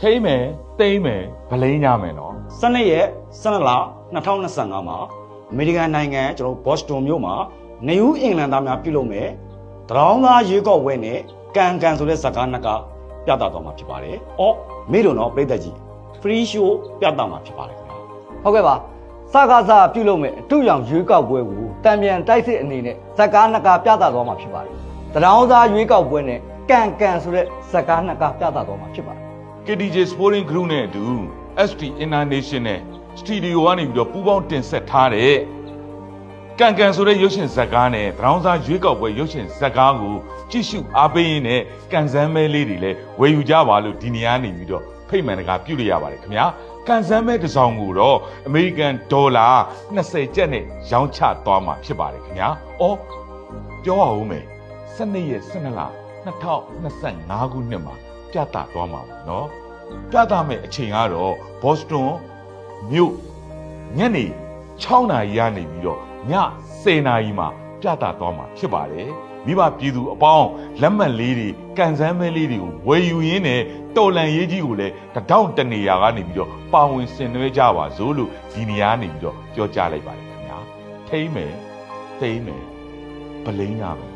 ထိမ့်မယ်တိမ့်မယ်ဗလိန်းကြမယ်နော်စနေရက်12လ2025မှာအမေရိကန်နိုင်ငံကျွန်တော်ဘော့စတွန်မြို့မှာနယူးအင်္ဂလန်သားများပြုလုပ်မယ်တရောင်းသားရွေးကောက်ပွဲနဲ့ကန်ကန်ဆိုတဲ့ဇာတ်ကားနှစ်ကပြသသွားမှာဖြစ်ပါတယ်။အော်မေးလို့နော်ပြည်သက်ကြီး free show ပြသမှာဖြစ်ပါတယ်ခင်ဗျာဟုတ်ကဲ့ပါစကားစပြုလုပ်မဲ့အတူရောင်ရွေးကောက်ပွဲကိုတံပြန်တိုက်စစ်အနေနဲ့ဇက်ကားနှစ်ကားပြသသွားမှာဖြစ်ပါတယ်။တရောင်းသားရွေးကောက်ပွဲနဲ့ကန်ကန်ဆိုတဲ့ဇက်ကားနှစ်ကားပြသသွားမှာဖြစ်ပါတယ် KDJ Sporting Group နဲ့အတူ ST International Studio ကနေပြီးတော့ပူးပေါင်းတင်ဆက်ထားတဲ့ကန်ကန်ဆိုတဲ့ရုပ်ရှင်ဇာတ်ကားနဲ့ဗရောင်းစားရွေးကောက်ပွဲရုပ်ရှင်ဇာတ်ကားကိုကြည့်ရှုအားပေးရင်းနဲ့ကန်ဆန်းမဲလေးတွေလည်းဝယ်ယူကြပါလို့ဒီနေရာနေပြီးတော့ဖိတ်မှန်တကာပြုလို့ရပါတယ်ခင်ဗျာကန်ဆန်းမဲတစ်စောင်ကိုတော့အမေရိကန်ဒေါ်လာ20ကျပ်နဲ့ရောင်းချသွားမှာဖြစ်ပါတယ်ခင်ဗျာ။အော်ပြောအောင်မယ်။12ရက်12လ2025ခုနှစ်မှာ ပြသသွားမှာပါနော်။ပြသမယ့်အချိန်ကတော့ဘော့စတွန်မြို့ညနေ6နာရီကနေပြီးတော့ည10နာရီမှာပြသသွားမှာဖြစ်ပါတယ်။မိဘပြည်သူအပေါင်းလက်မှတ်လေးတွေကန်ဆန်းမဲလေးတွေကိုဝယ်ယူရင်းနဲ့တော်လန်ရေးကြီးကိုလည်းတတောင့်တနေရာကနေပြီးတော့ပါဝင်ဆင်နွှဲကြပါစို့လို့ဒီနေရာကနေပြီးတော့ပြောကြားလိုက်ပါတယ်ခင်ဗျာ။ထိမ့်မယ်သိမ့်မယ်ဗလိန်းရမယ်